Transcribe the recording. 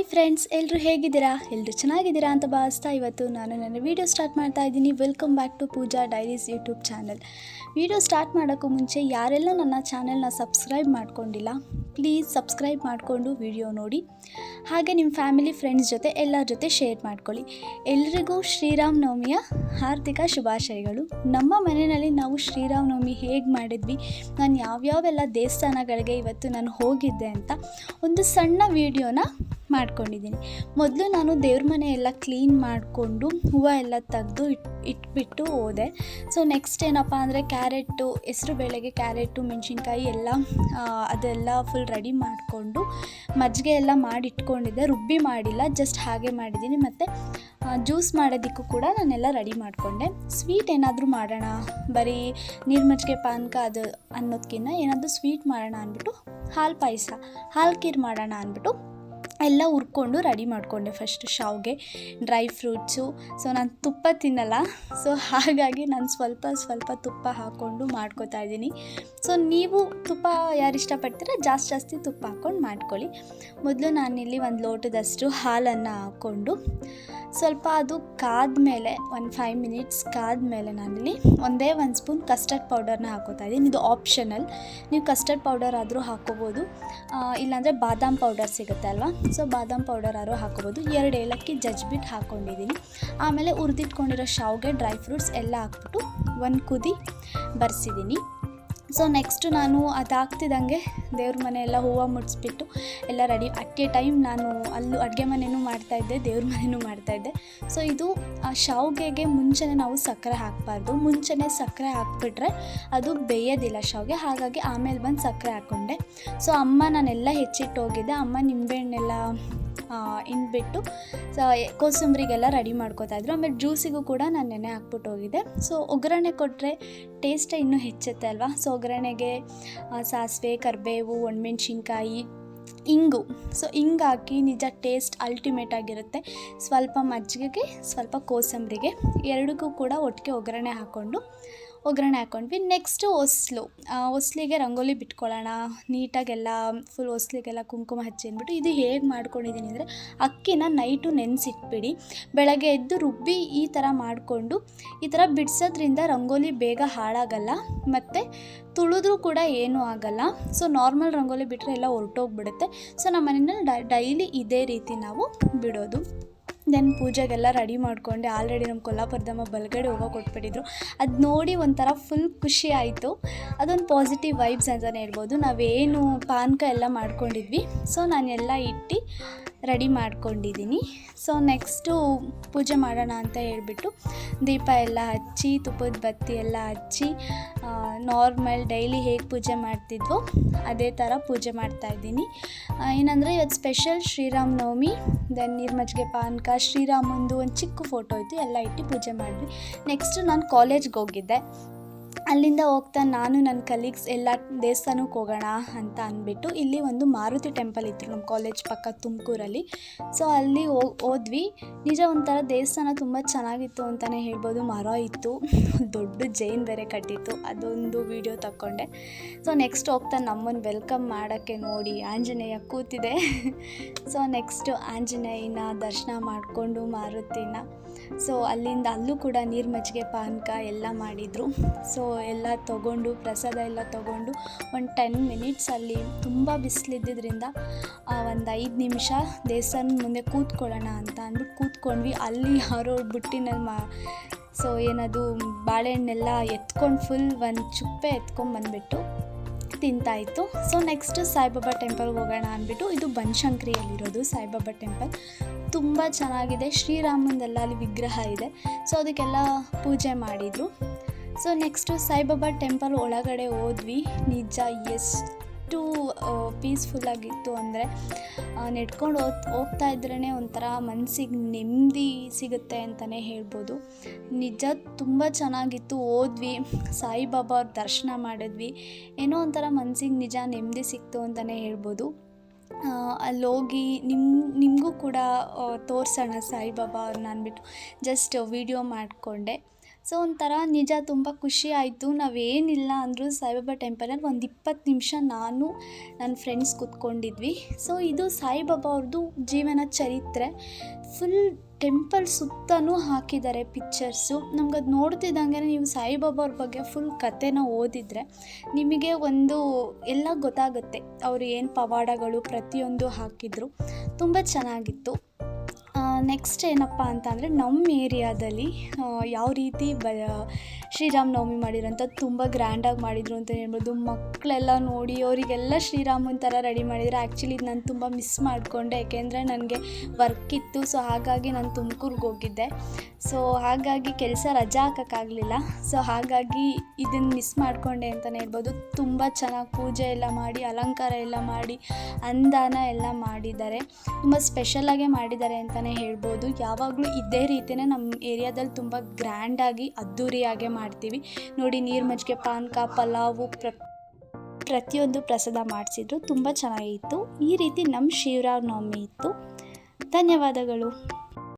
Hi friends ಎಲ್ಲರೂ ಹೇಗಿದ್ದೀರಾ? ಎಲ್ಲರೂ ಚೆನ್ನಾಗಿದ್ದೀರಾ ಅಂತ ಭಾವಿಸ್ತಾ ಇವತ್ತು ನಾನು ನನ್ನ ವೀಡಿಯೋ ಸ್ಟಾರ್ಟ್ ಮಾಡ್ತಾ ಇದ್ದೀನಿ. Welcome back to Pooja diaries YouTube channel video start ಮಾಡೋಕ್ಕೂ ಮುಂಚೆ ಯಾರೆಲ್ಲ ನನ್ನ ಚಾನಲ್ನ ಸಬ್ಸ್ಕ್ರೈಬ್ ಮಾಡ್ಕೊಂಡಿಲ್ಲ ಪ್ಲೀಸ್ ಸಬ್ಸ್ಕ್ರೈಬ್ ಮಾಡಿಕೊಂಡು ವಿಡಿಯೋ ನೋಡಿ. ಹಾಗೆ ನಿಮ್ಮ ಫ್ಯಾಮಿಲಿ ಫ್ರೆಂಡ್ಸ್ ಜೊತೆ, ಎಲ್ಲರ ಜೊತೆ ಶೇರ್ ಮಾಡ್ಕೊಳ್ಳಿ. ಎಲ್ರಿಗೂ ಶ್ರೀರಾಮನವಮಿಯ ಹಾರ್ದಿಕ ಶುಭಾಶಯಗಳು. ನಮ್ಮ ಮನೆಯಲ್ಲಿ ನಾವು ಶ್ರೀರಾಮನವಮಿ ಹೇಗೆ ಮಾಡಿದ್ವಿ, ನಾನು ಯಾವ್ಯಾವೆಲ್ಲ ದೇವಸ್ಥಾನಗಳಿಗೆ ಇವತ್ತು ನಾನು ಹೋಗಿದ್ದೆ ಅಂತ ಒಂದು ಸಣ್ಣ ವಿಡಿಯೋನ ಮಾಡ್ಕೊಂಡಿದ್ದೀನಿ. ಮೊದಲು ನಾನು ದೇವ್ರ ಮನೆ ಎಲ್ಲ ಕ್ಲೀನ್ ಮಾಡಿಕೊಂಡು ಹೂವು ಎಲ್ಲ ತೆಗೆದು ಇಟ್, ಇಟ್ಬಿಟ್ಟು ಹೋದೆ. ಸೊ ನೆಕ್ಸ್ಟ್ ಏನಪ್ಪ ಅಂದರೆ ಕ್ಯಾರೆಟು ಹೆಸ್ರು ಬೇಳೆಗೆ ಕ್ಯಾರೆಟು ಮೆಣಸಿನ್ಕಾಯಿ ಎಲ್ಲ ಅದೆಲ್ಲ ಫುಲ್ ರೆಡಿ ಮಾಡಿಕೊಂಡು ಮಜ್ಜಿಗೆ ಎಲ್ಲ ಮಾಡಿ ಇಟ್ಕೊಂಡಿದ್ದೆ ರುಬ್ಬಿ ಮಾಡಿಲ್ಲ ಜಸ್ಟ್ ಹಾಗೆ ಮಾಡಿದ್ದೀನಿ. ಮತ್ತು ಜ್ಯೂಸ್ ಮಾಡೋದಕ್ಕೂ ಕೂಡ ನಾನೆಲ್ಲ ರೆಡಿ ಮಾಡಿಕೊಂಡೆ. ಸ್ವೀಟ್ ಏನಾದರೂ ಮಾಡೋಣ, ಬರೀ ನೀರು ಮಜ್ಜಿಗೆ ಪಾನಕ ಅದು ಅನ್ನೋದಕ್ಕಿಂತ ಏನಾದರೂ ಸ್ವೀಟ್ ಮಾಡೋಣ ಅಂದ್ಬಿಟ್ಟು ಹಾಲು ಪಾಯಸ, ಹಾಲು ಖೀರ್ ಮಾಡೋಣ ಅಂದ್ಬಿಟ್ಟು ಎಲ್ಲ ಹುರ್ಕೊಂಡು ರೆಡಿ ಮಾಡಿಕೊಂಡೆ ಫಸ್ಟ್ ಶಾವ್ಗೆ ಡ್ರೈ ಫ್ರೂಟ್ಸು ಸೊ ನಾನು ತುಪ್ಪ ತಿನ್ನಲ್ಲ. ಸೊ ಹಾಗಾಗಿ ನಾನು ಸ್ವಲ್ಪ ಸ್ವಲ್ಪ ತುಪ್ಪ ಹಾಕ್ಕೊಂಡು ಮಾಡ್ಕೋತಾ ಇದ್ದೀನಿ. ಸೊ ನೀವು ತುಪ್ಪ ಯಾರು ಇಷ್ಟಪಡ್ತೀರ? ಜಾಸ್ತಿ ಜಾಸ್ತಿ ತುಪ್ಪ ಹಾಕ್ಕೊಂಡು ಮಾಡ್ಕೊಳ್ಳಿ. ಮೊದಲು ನಾನಿಲ್ಲಿ ಒಂದು ಲೋಟದಷ್ಟು ಹಾಲನ್ನು ಹಾಕ್ಕೊಂಡು ಸ್ವಲ್ಪ ಅದು ಕಾದ ಮೇಲೆ ಒಂದು ಫೈವ್ ಮಿನಿಟ್ಸ್ ಕಾದ ಮೇಲೆ ನಾನಿಲ್ಲಿ ಒಂದೇ ಒಂದು ಸ್ಪೂನ್ ಕಸ್ಟರ್ಡ್ ಪೌಡರ್ನ ಹಾಕೋತಾ ಇದ್ದೀನಿ. ಇದು ಆಪ್ಷನಲ್ ನೀವು ಕಸ್ಟರ್ಡ್ ಪೌಡರ್ ಆದರೂ ಹಾಕೋಬೋದು. ಇಲ್ಲಾಂದರೆ ಬಾದಾಮ್ ಪೌಡರ್ ಸಿಗುತ್ತೆ ಅಲ್ವಾ? ಸೊ ಬಾದಾಮ್ ಪೌಡರ್ ಆರೋ ಹಾಕೋಬೋದು ಎರಡು ಏಲಕ್ಕಿ ಜಜ್ಬಿಟ್ಟು ಹಾಕ್ಕೊಂಡಿದ್ದೀನಿ. ಆಮೇಲೆ ಹುರಿದಿಟ್ಕೊಂಡಿರೋ ಶಾವ್ಗೆ ಡ್ರೈ ಫ್ರೂಟ್ಸ್ ಎಲ್ಲ ಹಾಕ್ಬಿಟ್ಟು ಒಂದು ಕುದಿ ಬರ್ಸಿದ್ದೀನಿ. ಸೊ ನೆಕ್ಸ್ಟು ನಾನು ಅದಾಗ್ತಿದ್ದಂಗೆ ದೇವ್ರ ಮನೆ ಎಲ್ಲ ಹೂವು ಮುಡಿಸ್ಬಿಟ್ಟು ಎಲ್ಲ ರೆಡಿ ಅಟ್ ಎ ಟೈಮ್ ನಾನು ಅಲ್ಲೂ ಅಡುಗೆ ಮನೆಯೂ ಮಾಡ್ತಾಯಿದ್ದೆ ದೇವ್ರ ಮನೆಯೂ ಮಾಡ್ತಾಯಿದ್ದೆ ಸೊ ಇದು ಶಾವ್ಗೆಗೆ ಮುಂಚೆನೇ ನಾವು ಸಕ್ಕರೆ ಹಾಕಬಾರ್ದು. ಮುಂಚೆನೇ ಸಕ್ಕರೆ ಹಾಕ್ಬಿಟ್ರೆ ಅದು ಬೇಯೋದಿಲ್ಲ ಶಾವಿಗೆ. ಹಾಗಾಗಿ ಆಮೇಲೆ ಬಂದು ಸಕ್ಕರೆ ಹಾಕ್ಕೊಂಡೆ ಸೊ ಅಮ್ಮ ನಾನೆಲ್ಲ ಹೆಚ್ಚಿಟ್ಟು ಹೋಗಿದ್ದೆ ಅಮ್ಮ ನಿಂಬೆಹಣ್ಣೆಲ್ಲ ಇಂಡ್ಬಿಟ್ಟು ಸೊ, ಕೋಸಂಬರಿಗೆಲ್ಲ ರೆಡಿ ಮಾಡ್ಕೋತಾ ಇದ್ರು. ಆಮೇಲೆ ಜ್ಯೂಸಿಗೂ ಕೂಡ ನಾನು ನೆನೆ ಹಾಕ್ಬಿಟ್ಟು ಹೋಗಿದ್ದೆ. ಸೊ ಒಗ್ಗರಣೆ ಕೊಟ್ಟರೆ ಟೇಸ್ಟೇ ಇನ್ನೂ ಹೆಚ್ಚುತ್ತೆ ಅಲ್ವಾ? ಸೊ ಒಗ್ಗರಣೆಗೆ ಸಾಸಿವೆ, ಕರಿಬೇವು, ಒಣಮೆಣ್ಸಿನ್ಕಾಯಿ, ಇಂಗು. ಸೊ ಹಾಕಿ ನಿಜ ಟೇಸ್ಟ್ ಅಲ್ಟಿಮೇಟ್ ಆಗಿರುತ್ತೆ. ಸ್ವಲ್ಪ ಮಜ್ಜಿಗೆಗೆ, ಸ್ವಲ್ಪ ಕೋಸಂಬರಿಗೆ. ಎರಡಕ್ಕೂ ಕೂಡ ಒಟ್ಟಿಗೆ ಒಗ್ಗರಣೆ ಹಾಕ್ಕೊಂಡು ಒಗ್ಗರಣೆ ಹಾಕ್ಕೊಂಡ್ವಿ ನೆಕ್ಸ್ಟು ಹೊಸ್ಲು ಒಸ್ಲಿಗೆ ರಂಗೋಲಿ ಬಿಟ್ಕೊಳ್ಳೋಣ. ನೀಟಾಗೆಲ್ಲ ಫುಲ್ ಒಸ್ಲಿಗೆಲ್ಲ ಕುಂಕುಮ ಹಚ್ಚಿ ಅಂದ್ಬಿಟ್ಟು ಇದು ಹೇಗೆ ಮಾಡ್ಕೊಂಡಿದ್ದೀನಿ ಅಂದರೆ ಅಕ್ಕಿನ ನೈಟು ನೆನೆಸಿಟ್ಬಿಡಿ. ಬೆಳಗ್ಗೆ ಎದ್ದು ರುಬ್ಬಿ ಈ ಥರ ಮಾಡಿಕೊಂಡು ಈ ಥರ ಬಿಡಿಸೋದ್ರಿಂದ ರಂಗೋಲಿ ಬೇಗ ಹಾಳಾಗಲ್ಲ. ಮತ್ತು ತುಳಿದ್ರೂ ಕೂಡ ಏನೂ ಆಗಲ್ಲ. ಸೊ ನಾರ್ಮಲ್ ರಂಗೋಲಿ ಬಿಟ್ಟರೆ ಎಲ್ಲ ಹೊರಟೋಗ್ಬಿಡುತ್ತೆ ಸೊ ನಮ್ಮ ಮನೆಯಲ್ಲಿ ಡೈಲಿ ಇದೇ ರೀತಿ ನಾವು ಬಿಡೋದು. ದೆನ್ ಪೂಜೆಗೆಲ್ಲ ರೆಡಿ ಮಾಡಿಕೊಂಡೆ. ಆಲ್ರೆಡಿ ನಮ್ಮ ಕೊಲ್ಲಾಪುರದಮ್ಮ ಬಲಗಡೆ ಹೋಗೋ ಕೊಟ್ಬಿಟ್ಟಿದ್ರು. ಅದು ನೋಡಿ ಒಂಥರ ಫುಲ್ ಖುಷಿ ಆಯಿತು. ಅದೊಂದು ಪಾಸಿಟಿವ್ ವೈಬ್ಸ್ ಅಂತಲೇ ಹೇಳ್ಬೋದು. ನಾವೇನು ಪಾನಕ ಎಲ್ಲ ಮಾಡ್ಕೊಂಡಿದ್ವಿ. ಸೊ ನಾನೆಲ್ಲ ಇಟ್ಟು ರೆಡಿ ಮಾಡ್ಕೊಂಡಿದ್ದೀನಿ. ಸೊ ನೆಕ್ಸ್ಟು ಪೂಜೆ ಮಾಡೋಣ ಅಂತ ಹೇಳಿಬಿಟ್ಟು ದೀಪ ಎಲ್ಲ ಹಚ್ಚಿ, ತುಪ್ಪದ ಬತ್ತಿ ಎಲ್ಲ ಹಚ್ಚಿ ನಾರ್ಮಲ್ ಡೈಲಿ ಹೇಗೆ ಪೂಜೆ ಮಾಡ್ತಿದ್ವೋ ಅದೇ ಥರ ಪೂಜೆ ಮಾಡ್ತಾಯಿದ್ದೀನಿ ಏನಂದರೆ ಇವತ್ತು ಸ್ಪೆಷಲ್ ಶ್ರೀರಾಮ್ ನವಮಿ ದೆನ್ ನೀರು ಮಜ್ಜಿಗೆ ಪಾನಕ, ಶ್ರೀರಾಮಂದು ಒಂದು ಚಿಕ್ಕ ಫೋಟೋ ಇತ್ತು, ಎಲ್ಲ ಇಟ್ಟು ಪೂಜೆ ಮಾಡಿದ್ವಿ. ನೆಕ್ಸ್ಟು ನಾನು ಕಾಲೇಜ್ಗೆ ಹೋಗಿದ್ದೆ. ಅಲ್ಲಿಂದ ಹೋಗ್ತಾ ನಾನು ನನ್ನ ಕಲೀಗ್ಸ್ ಎಲ್ಲ ದೇವಸ್ಥಾನಕ್ಕೆ ಹೋಗೋಣ ಅಂತ ಅಂದ್ಬಿಟ್ಟು ಇಲ್ಲಿ ಒಂದು ಮಾರುತಿ ಟೆಂಪಲ್ ಇತ್ತು ನಮ್ಮ ಕಾಲೇಜ್ ಪಕ್ಕ ತುಮಕೂರಲ್ಲಿ. ಸೊ ಅಲ್ಲಿ ಹೋದ್ವಿ. ನಿಜ ಒಂಥರ ದೇವಸ್ಥಾನ ತುಂಬ ಚೆನ್ನಾಗಿತ್ತು ಅಂತಲೇ ಹೇಳ್ಬೋದು. ಮರ ಇತ್ತು. ದೊಡ್ಡ ಜೈನ್ ಬೇರೆ ಕಟ್ಟಿತ್ತು. ಅದೊಂದು ವಿಡಿಯೋ ತಕ್ಕೊಂಡೆ. ಸೊ ನೆಕ್ಸ್ಟ್ ಹೋಗ್ತಾ ನಮ್ಮನ್ನು ವೆಲ್ಕಮ್ ಮಾಡೋಕ್ಕೆ ನೋಡಿ ಆಂಜನೇಯ ಕೂತಿದೆ. ಸೊ ನೆಕ್ಸ್ಟು ಆಂಜನೇಯನ ದರ್ಶನ ಮಾಡಿಕೊಂಡು ಮಾರುತಿನ. ಸೊ ಅಲ್ಲಿಂದ ಅಲ್ಲೂ ಕೂಡ ನೀರು ಮಜ್ಜಿಗೆ, ಪಾನಕ ಎಲ್ಲ ಮಾಡಿದರು. ಸೊ ಎಲ್ಲ ತೊಗೊಂಡು, ಪ್ರಸಾದ ಎಲ್ಲ ತೊಗೊಂಡು ಒಂದು ಟೆನ್ ಮಿನಿಟ್ಸ್ ಅಲ್ಲಿ ತುಂಬ ಬಿಸಿಲಿದ್ದರಿಂದ ಒಂದು ಐದು ನಿಮಿಷ ದೇವಸ್ಥಾನದ ಮುಂದೆ ಕೂತ್ಕೊಳ್ಳೋಣ ಅಂತ ಅಂದ್ಬಿಟ್ಟು ಕೂತ್ಕೊಂಡ್ವಿ. ಅಲ್ಲಿ ಯಾರೋ ಬುಟ್ಟಿನಲ್ಲಿ ಮಾ ಸೊ ಏನದು, ಬಾಳೆಹಣ್ಣೆಲ್ಲ ಎತ್ಕೊಂಡು ಫುಲ್ ಒಂದು ಚುಪ್ಪೆ ಎತ್ಕೊಂಡು ಬಂದುಬಿಟ್ಟು ತಿಂತಾಯಿತ್ತು ಸೊ ನೆಕ್ಸ್ಟ್ ಸಾಯಿಬಾಬಾ ಟೆಂಪಲ್ಗೆ ಹೋಗೋಣ ಅಂದ್ಬಿಟ್ಟು, ಇದು ಬನಶಂಕರಿಯಲ್ಲಿರೋದು ಸಾಯಿಬಾಬಾ ಟೆಂಪಲ್ ತುಂಬ ಚೆನ್ನಾಗಿದೆ. ಶ್ರೀರಾಮಂದೆಲ್ಲ ಅಲ್ಲಿ ವಿಗ್ರಹ ಇದೆ. ಸೊ ಅದಕ್ಕೆಲ್ಲ ಪೂಜೆ ಮಾಡಿದರು. ಸೊ ನೆಕ್ಸ್ಟು ಸಾಯಿಬಾಬಾ ಟೆಂಪಲ್ ಒಳಗಡೆ ಹೋದ್ವಿ. ನಿಜ ಎಷ್ಟು ಪೀಸ್ಫುಲ್ಲಾಗಿತ್ತು ಅಂದರೆ ನೆಡ್ಕೊಂಡು ಹೋಗ್, ಹೋಗ್ತಾ ಇದ್ರೇ ಒಂಥರ ಮನಸ್ಸಿಗೆ ನೆಮ್ಮದಿ ಸಿಗುತ್ತೆ ಅಂತಲೇ ಹೇಳ್ಬೋದು. ನಿಜ ತುಂಬ ಚೆನ್ನಾಗಿತ್ತು. ಹೋದ್ವಿ, ಸಾಯಿಬಾಬಾ ಅವ್ರ ದರ್ಶನ ಮಾಡಿದ್ವಿ. ಏನೋ ಒಂಥರ ಮನಸ್ಸಿಗೆ ನಿಜ ನೆಮ್ಮದಿ ಸಿಕ್ತು ಅಂತಲೇ ಹೇಳ್ಬೋದು. ಆ, ಅಲ್ಲಿ ಹೋಗಿ ನಿಮ್ಮ ನಿಮಗೂ ಕೂಡ ತೋರಿಸೋಣ ಸಾಯಿಬಾಬಾ ಅವ್ರನ್ನ ಅಂದ್ಬಿಟ್ಟು. ಜಸ್ಟ್ ವಿಡಿಯೋ ಮಾಡಿಕೊಂಡೆ. ಸೊ ಒಂಥರ ನಿಜ ತುಂಬ ಖುಷಿ ಆಯಿತು. ನಾವೇನಿಲ್ಲ ಅಂದರೂ ಸಾಯಿಬಾಬಾ ಟೆಂಪಲಲ್ಲಿ ಒಂದು ಇಪ್ಪತ್ತು ನಿಮಿಷ ನಾನು ನನ್ನ ಫ್ರೆಂಡ್ಸ್ ಕೂತ್ಕೊಂಡಿದ್ವಿ. ಸೊ ಇದು ಸಾಯಿಬಾಬಾ ಅವ್ರದ್ದು ಜೀವನ ಚರಿತ್ರೆ. ಫುಲ್ ಟೆಂಪಲ್ ಸುತ್ತಲೂ ಹಾಕಿದ್ದಾರೆ ಪಿಕ್ಚರ್ಸು. ನಮ್ಗೆ ಅದು ನೋಡ್ತಿದ್ದಂಗೆ ನೀವು ಸಾಯಿಬಾಬಾ ಅವ್ರ ಬಗ್ಗೆ ಫುಲ್ ಕಥೆನ ಓದಿದರೆ ನಿಮಗೆ ಒಂದು ಎಲ್ಲ ಗೊತ್ತಾಗುತ್ತೆ. ಅವರು ಏನು ಪವಾಡಗಳು ಪ್ರತಿಯೊಂದು ಹಾಕಿದ್ರು. ತುಂಬ ಚೆನ್ನಾಗಿತ್ತು. ನೆಕ್ಸ್ಟ್ ಏನಪ್ಪ ಅಂತ ಅಂದರೆ ನಮ್ಮ ಏರಿಯಾದಲ್ಲಿ ಯಾವ ರೀತಿ ಬ, ಶ್ರೀರಾಮ ನವಮಿ ಮಾಡಿರೋಂಥ ತುಂಬ ಗ್ರ್ಯಾಂಡಾಗಿ ಮಾಡಿದರು ಅಂತ ಹೇಳ್ಬೋದು. ಮಕ್ಕಳೆಲ್ಲ ನೋಡಿ, ಅವರಿಗೆಲ್ಲ ಶ್ರೀರಾಮನ ಥರ ರೆಡಿ ಮಾಡಿದ್ರು ಆ್ಯಕ್ಚುಲಿ ಇದು ನಾನು ತುಂಬ ಮಿಸ್ ಮಾಡಿಕೊಂಡೆ. ಯಾಕೆಂದರೆ ನನಗೆ ವರ್ಕ್ ಇತ್ತು ಸೊ ಹಾಗಾಗಿ ನಾನು ತುಮಕೂರಿಗೆ ಹೋಗಿದ್ದೆ. ಸೊ ಹಾಗಾಗಿ ಕೆಲಸ ರಜಾ ಹಾಕೋಕ್ಕಾಗಲಿಲ್ಲ. ಸೊ ಹಾಗಾಗಿ ಇದನ್ನು ಮಿಸ್ ಮಾಡಿಕೊಂಡೆ ಅಂತಲೇ ಹೇಳ್ಬೋದು. ತುಂಬ ಚೆನ್ನಾಗಿ ಪೂಜೆ ಎಲ್ಲ ಮಾಡಿ, ಅಲಂಕಾರ ಎಲ್ಲ ಮಾಡಿ, ಅಂದಾನ ಎಲ್ಲ ಮಾಡಿದ್ದಾರೆ. ತುಂಬ ಸ್ಪೆಷಲಾಗೇ ಮಾಡಿದ್ದಾರೆ ಅಂತಲೇ ಹೇಳ್ಬೋದು. ಯಾವಾಗಲೂ ಇದೇ ರೀತಿಯೇ ನಮ್ಮ ಏರಿಯಾದಲ್ಲಿ ತುಂಬ ಗ್ರ್ಯಾಂಡಾಗಿ ಅದ್ಧೂರಿಯಾಗೆ ಮಾಡ್ತೀವಿ. ನೋಡಿ, ನೀರು ಮಜ್ಜಿಗೆ ಪಾನಕ ಪಲಾವು, ಪ್ರ, ಪ್ರತಿಯೊಂದು ಪ್ರಸಾದ ಮಾಡಿಸಿದ್ರು. ತುಂಬ ಚೆನ್ನಾಗಿತ್ತು. ಈ ರೀತಿ ನಮ್ಮ ಶಿವರಾಮ ನವಮಿ ಇತ್ತು. ಧನ್ಯವಾದಗಳು.